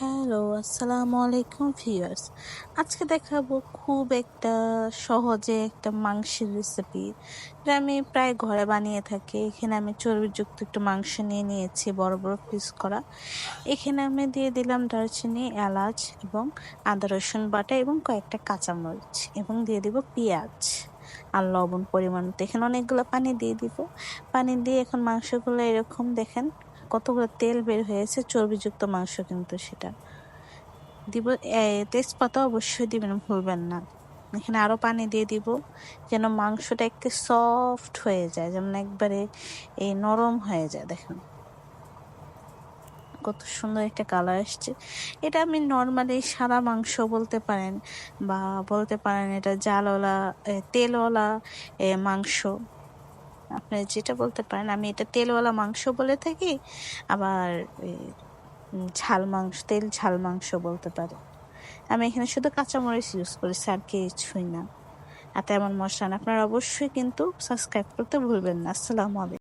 Hello আসসালামু আলাইকুম viewers আজকে দেখাবো খুব একটা সহজে একটা মাংসের রেসিপি এটা আমি প্রায় ঘরে বানিয়ে থাকি। এখানে আমি চর্বিযুক্ত একটু মাংস নিয়ে নিয়েছি, বড় বড় পিস করা। এখানে আমি দিয়ে দিলাম দারচিনি, এলাচ এবং আদা, রসুন বাটা এবং কয়েকটা কাঁচামরিচ এবং দিয়ে দিব পেঁয়াজ আর লবণ পরিমাণ এখানে অনেকগুলো পানি দিয়ে দিব। পানি দিয়ে এখন মাংসগুলো এরকম দেখেন কতগুলো তেল বের হয়েছে, চর্বিযুক্ত মাংস কিন্তু সেটা। দিব তেজপাতা অবশ্যই দিবেন, ভুলবেন না। এখানে আরও পানি দিয়ে দিব, যেন মাংসটা একটু সফট হয়ে যায়, যেমন একবারে এই নরম হয়ে যায়, দেখেন। কত সুন্দর একটা কালার আসছে। এটা আমি নর্মালি সাদা মাংস বলতে পারেন, বা বলতে পারেন এটা জালওয়ালা তেলওয়ালা মাংস। আপনি যেটা বলতে পারেন, আমি এটা তেলওয়ালা মাংস বলে থাকি, আবার ঝাল মাংস, তেল ঝাল মাংস বলতে পারে। আমি এখানে শুধু কাঁচামরিচ ইউজ করি, স্যার কিছুই না। আর তেমন মশলা আপনারা অবশ্যই কিন্তু সাবস্ক্রাইব করতে ভুলবেন না। আসসালামু আলাইকুম।